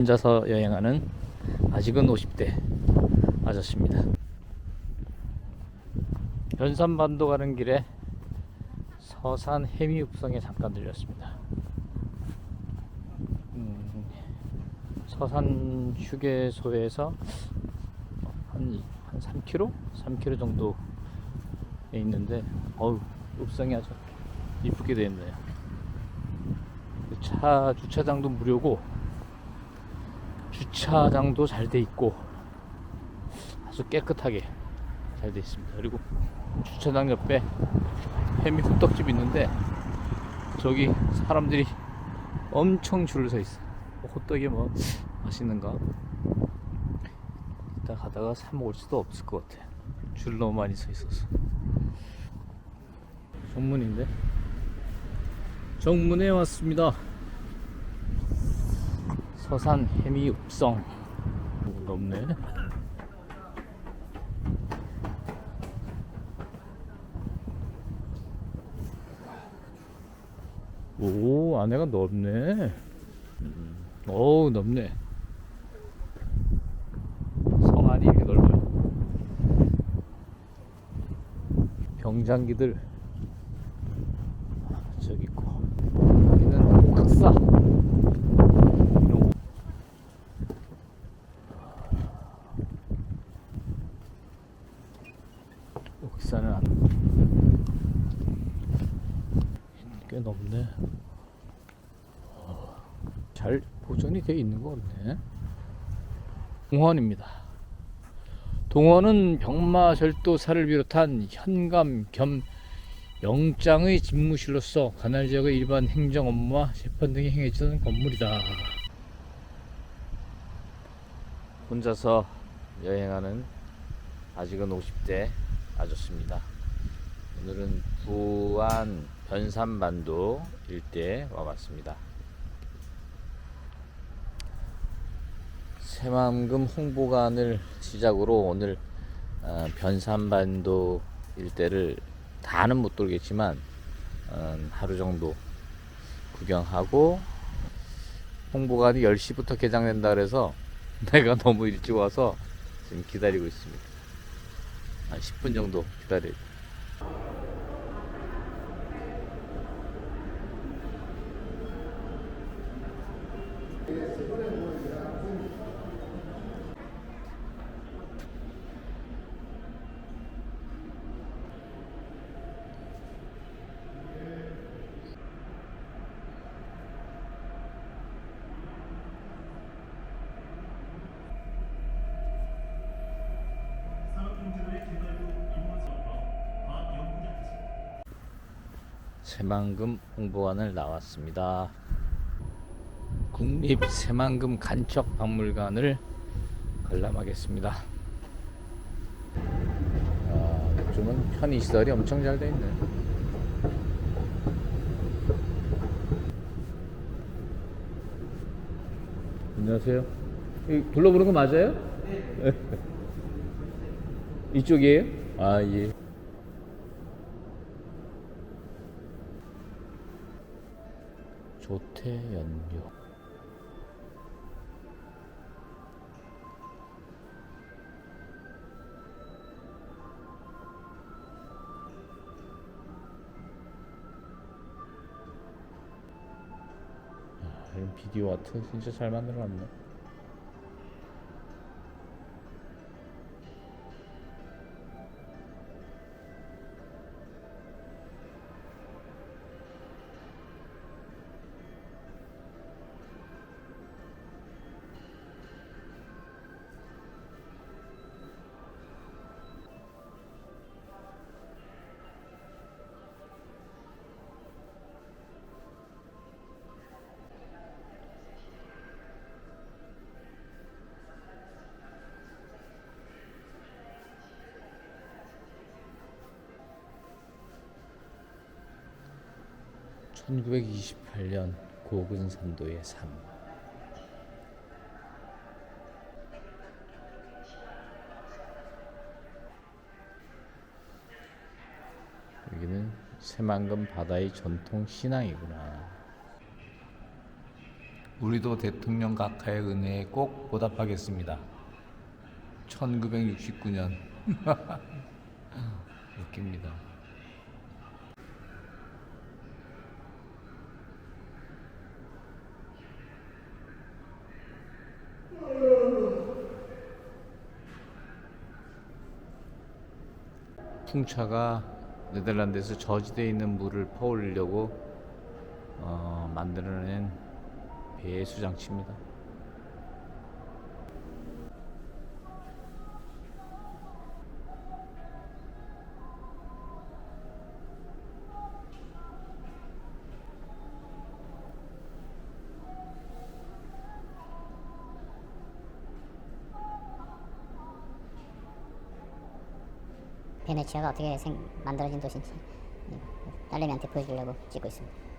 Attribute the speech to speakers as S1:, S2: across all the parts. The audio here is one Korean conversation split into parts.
S1: 혼자서 여행하는 아직은 50대 아저씨입니다. 연산반도 가는 길에 서산 해미읍성에 잠깐 들렸습니다. 음, 서산 휴게소에서 한, 한 3km? 3km 정도에 있는데 어우 읍성이 아주 이쁘게 되어 있네요. 차 주차장도 무료고 주차장도 잘 돼 있고 아주 깨끗하게 잘 돼 있습니다. 그리고 주차장 옆에 해미 호떡집 있는데 저기 사람들이 엄청 줄을 서 있어. 호떡이 뭐 맛있는가? 이따 가다가 사 먹을 수도 없을 것 같아. 줄 너무 많이 서 있어서. 정문인데? 정문에 왔습니다. 서산 해미읍성. 넓네. 오 안에가 넓네. 어우 넓네. 성 안이 이렇게 넓어요. 병장기들. 저기 있고. 여기는 옥사 이런 옥사는 안... 꽤 넓네. 어, 잘 되어 있는 것 같네. 동원입니다. 동원은 병마절도사를 비롯한 현감 겸 영장의 집무실로서 관할 지역의 일반 행정 업무와 재판 등이 행해지던 건물이다. 혼자서 여행하는 아직은 50대 아저씨입니다. 오늘은 부안 변산반도 일대에 와봤습니다. 새만금 홍보관을 시작으로 오늘 어, 변산반도 일대를 다는 못 돌겠지만 어, 하루 정도 구경하고 홍보관이 10시부터 개장된다 그래서 내가 너무 일찍 와서 지금 기다리고 있습니다. 한 10분 정도 기다려요. 새만금 홍보관을 나왔습니다. 국립 새만금 간척 박물관을 관람하겠습니다. 아, 요즘은 편의 시설이 엄청 잘 돼 있네. 안녕하세요. 둘러보는 거 맞아요? 네. 이쪽이에요? 아 예. 조 태연료 야, 이런 비디오 아트? 진짜 잘 만들어놨네 (1928년) 고근산도의 삶 여기는 새만금 바다의 전통 신앙이구나 우리도 대통령 각하의 은혜에 꼭 보답하겠습니다. 1969년 웃깁니다. 풍차가 네덜란드에서 저지대에 있는 물을 퍼올리려고 어, 만들어낸 배수 장치입니다.
S2: 베네치아가 어떻게 생, 만들어진 도시인지 딸내미한테 보여주려고 찍고 있습니다.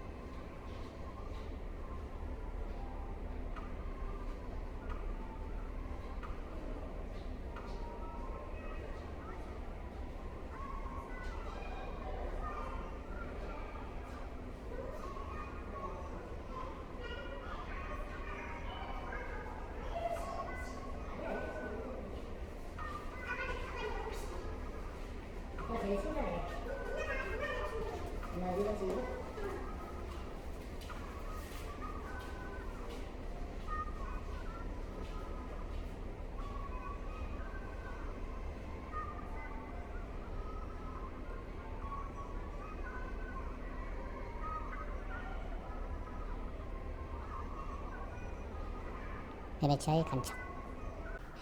S2: 베네치아의 간척.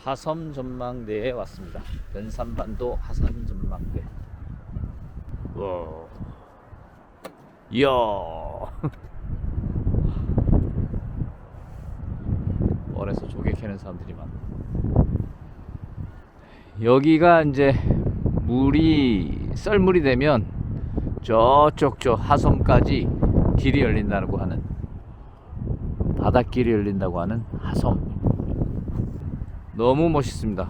S1: 하섬 전망대에 왔습니다. 연산반도 하섬 전망대. 와. 이야. 뻘에서 조개 캐는 사람들이 많아. 여기가 이제 물이 썰물이 되면 저쪽 저 하섬까지 길이 열린다고 하는 바닷길이 열린다고 하는 하섬. 너무 멋있습니다.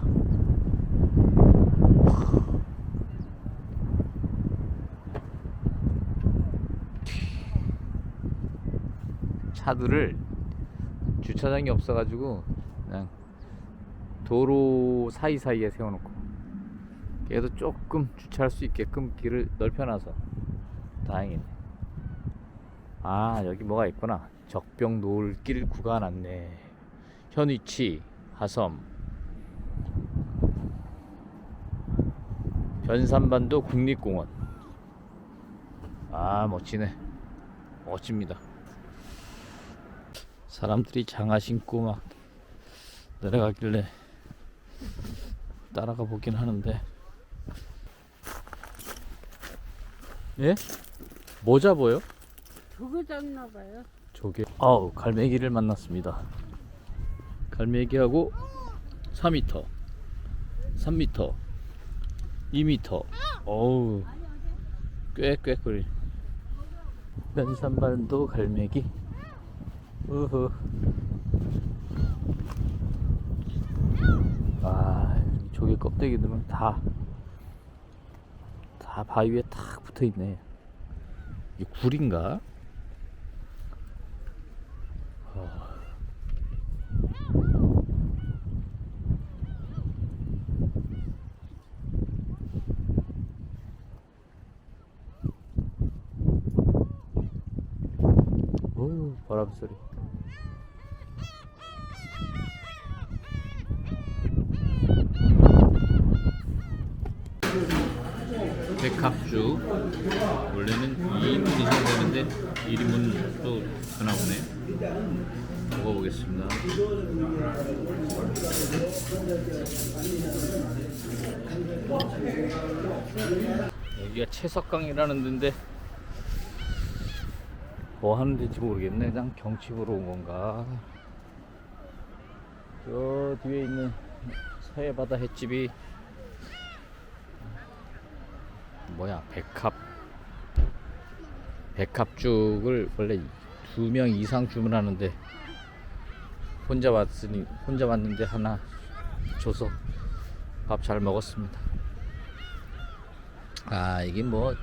S1: 차들을 주차장이 없어가지고 그냥 도로 사이사이에 세워놓고 그래도 조금 주차할 수 있게끔 길을 넓혀놔서 다행이네. 아 여기 뭐가 있구나. 적병 노을길 구간 안내. 현위치 하섬 변산반도 국립공원. 아 멋지네. 멋집니다. 사람들이 장화 신고 막 내려가길래 따라가 보긴 하는데. 예? 뭐 잡아요?
S3: 그거 잡나 봐요.
S1: 조개. 아우 갈매기를 만났습니다. 갈매기하고 4m 3m 2m 어우. 꾀꾀거리 면산반도 갈매기. 우후. 아 조개 껍데기들은 다다 바위에 탁 붙어 있네. 이 굴인가? 오 바람 소리. 백합주 원래는 2인분 이상 되는데 1인분 또 주나 보네. 먹어보겠습니다. 여기가 채석강이라는 데인데 뭐 하는 데인지 모르겠네. 그냥 경치 보러 온 건가. 저 뒤에 있는 서해바다 횟집이 뭐야 백합 백합죽을 원래 두 명 이상 주문하는데 혼자 왔으니 혼자 왔는데 하나 줘서 밥 잘 먹었습니다. 아 이게 뭐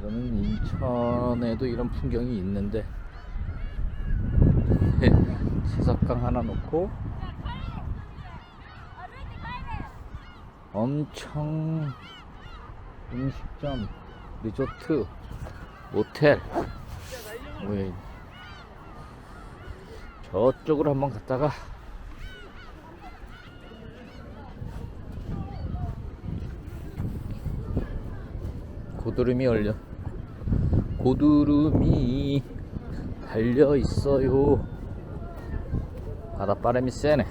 S1: 이거는 인천에도 이런 풍경이 있는데 세석강 하나 놓고 엄청 음식점, 리조트, 모텔 있네. 저쪽으로 한번 갔다가 고드름이 열려 고드름이 달려 있어요 바닷바람이 세네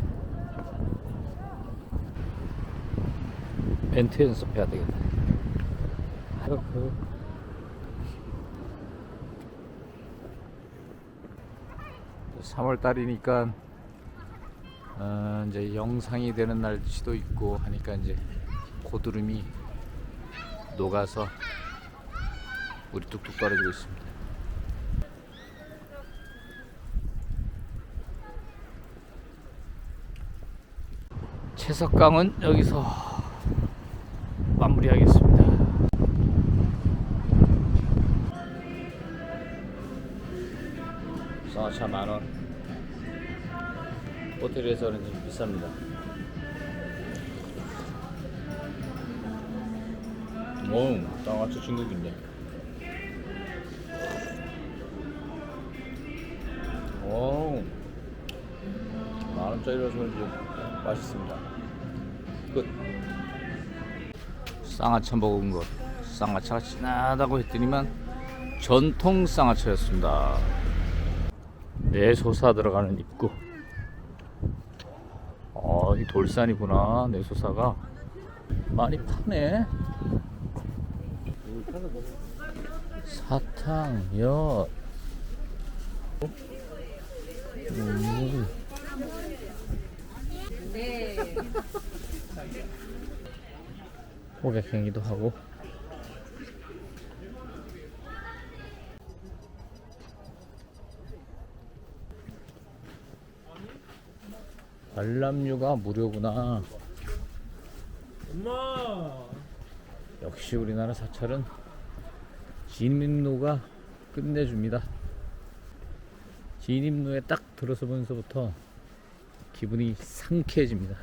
S1: 벤트 연습해야 되겠네 아이고. 3월 달이니까 어, 이제 영상이 되는 날씨도 있고 하니까 이제 고드름이 녹아서 물이 뚝뚝 떨어지고 있습니다. 채석강은 여기서 마무리하겠습니다. 쌍화차 만원 호텔에서는 좀 비쌉니다 오 쌍화차 중국인데 오 만 원짜리라서 그런지 맛있습니다 끝 쌍화차 먹은 것 쌍화차가 진하다고 했더니만 전통 쌍화차였습니다 내 소사 들어가는 입구. 어, 이 돌산이구나. 내 소사가 많이 파네. 사탕, 엿. 음. 호객행위도 하고. 관람료가 무료구나.
S4: 엄마
S1: 역시 우리나라 사찰은 진입로가 끝내줍니다. 진입로에 딱 들어서면서부터 기분이 상쾌해집니다.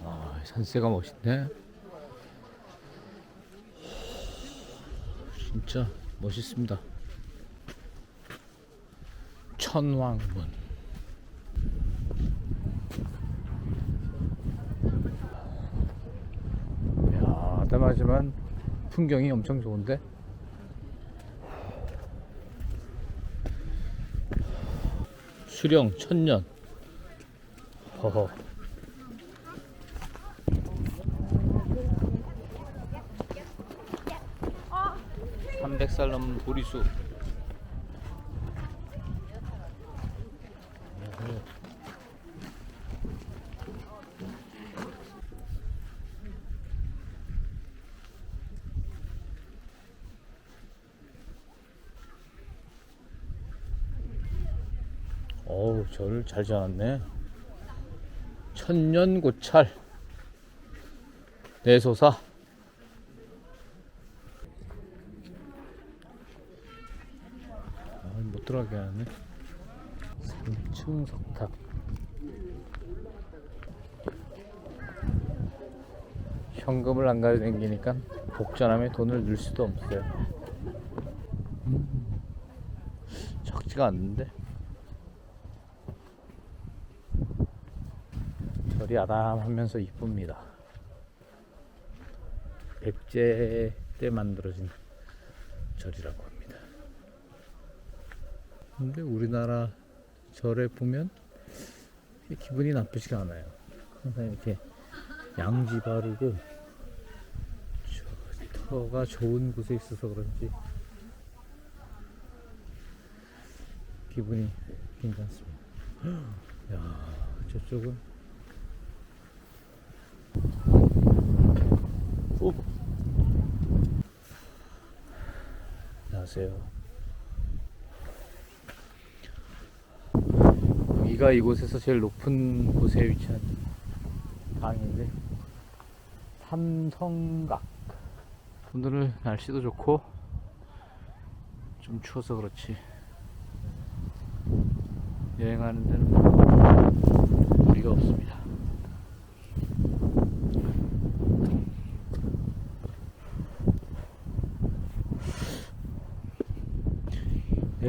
S1: 아, 산세가 멋있네. 진짜 멋있습니다. 천왕문. 야, 아담하지만 풍경이 엄청 좋은데? 수령 천년. 허허. 삼백살 넘는 보리수. 어우, 절을 잘 지어놨네. 천년고찰. 내소사. 아, 못 들어가게 하네. 3층 석탑. 현금을 안 가지고 다니니까 복전함에 돈을 넣을 수도 없어요. 음, 적지가 않는데. 절이 아담하면서 이쁩니다. 백제 때 만들어진 절이라고 합니다. 근데 우리나라 절에 보면 기분이 나쁘지가 않아요. 항상 이렇게 양지 바르고 저 터가 좋은 곳에 있어서 그런지 기분이 괜찮습니다. 야 저쪽은 오. 안녕하세요. 여기가 이곳에서 제일 높은 곳에 위치한 강인데 삼성각 오늘은 날씨도 좋고 좀 추워서 그렇지 여행하는 데는 무리가 없습니다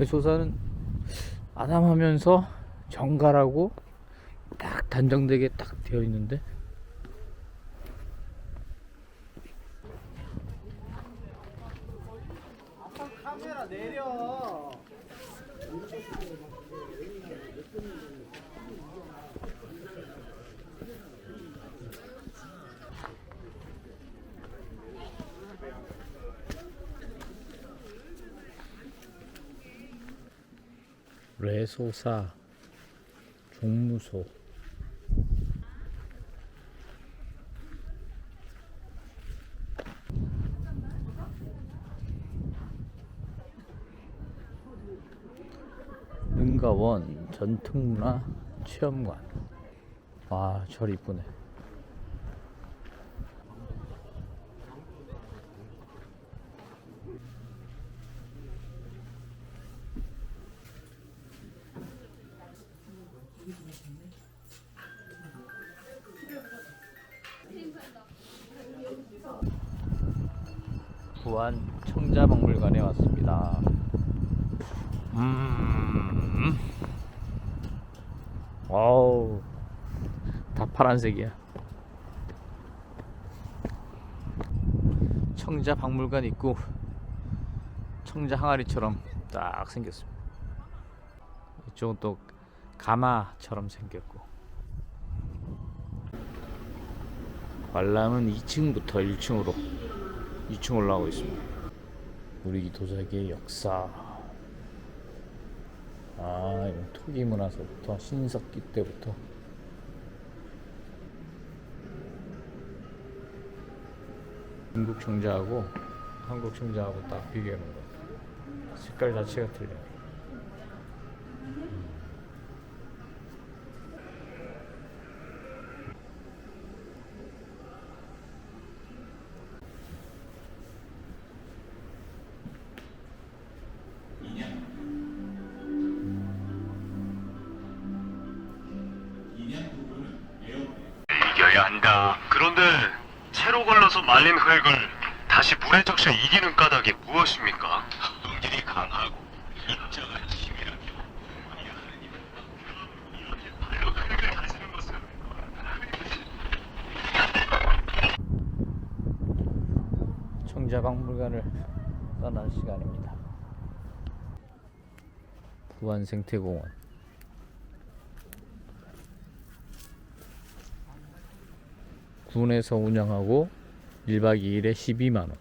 S1: 여소사는 아담하면서 정갈하고 딱 단정되게 딱 되어 있는데 레소사 종무소. 은가원 전통문화 체험관. 와 절 이쁘네 파란색이야. 청자 박물관 있고 청자 항아리처럼 딱 생겼습니다. 이쪽은 또 가마처럼 생겼고 관람은 2층부터 1층으로 2층 올라가고 있습니다. 우리 도자기의 역사. 아, 토기 문화서부터 신석기 때부터 중국 청자하고 한국 청자하고 딱 비교해 놓은 거. 색깔 자체가 틀려.
S4: 이 말린 흙을 다시 물에 적셔 이기는 까닭이 무엇입니까? 동질이 강하고 입장은 치밀하며 어머니 하느님은 이렇게 발로 흙을 다지는 것은
S1: 청자박물관을 떠날 시간입니다. 부안 생태공원. 군에서 운영하고 1박 2일에 12만원.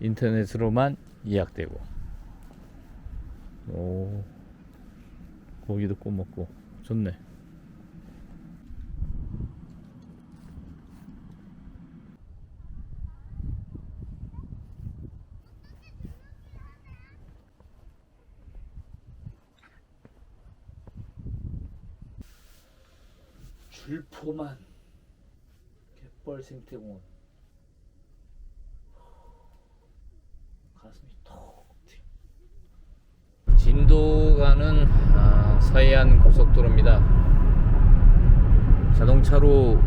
S1: 인터넷으로만 예약되고. 오, 고기도 구워 먹고. 좋네. 줄포만 갯벌 생태공원 가슴이 톡 튀어. 진도 가는 아, 서해안 고속도로입니다. 자동차로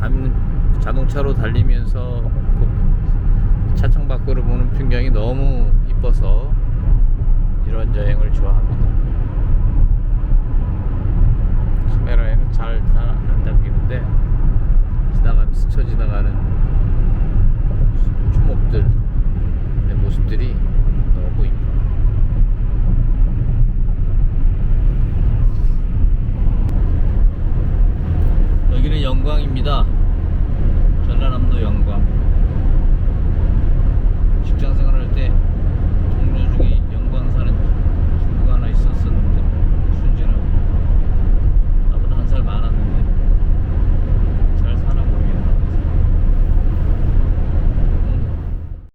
S1: 감, 자동차로 달리면서 그 차창 밖으로 보는 풍경이 너무 이뻐서 이런 여행을 좋아합니다.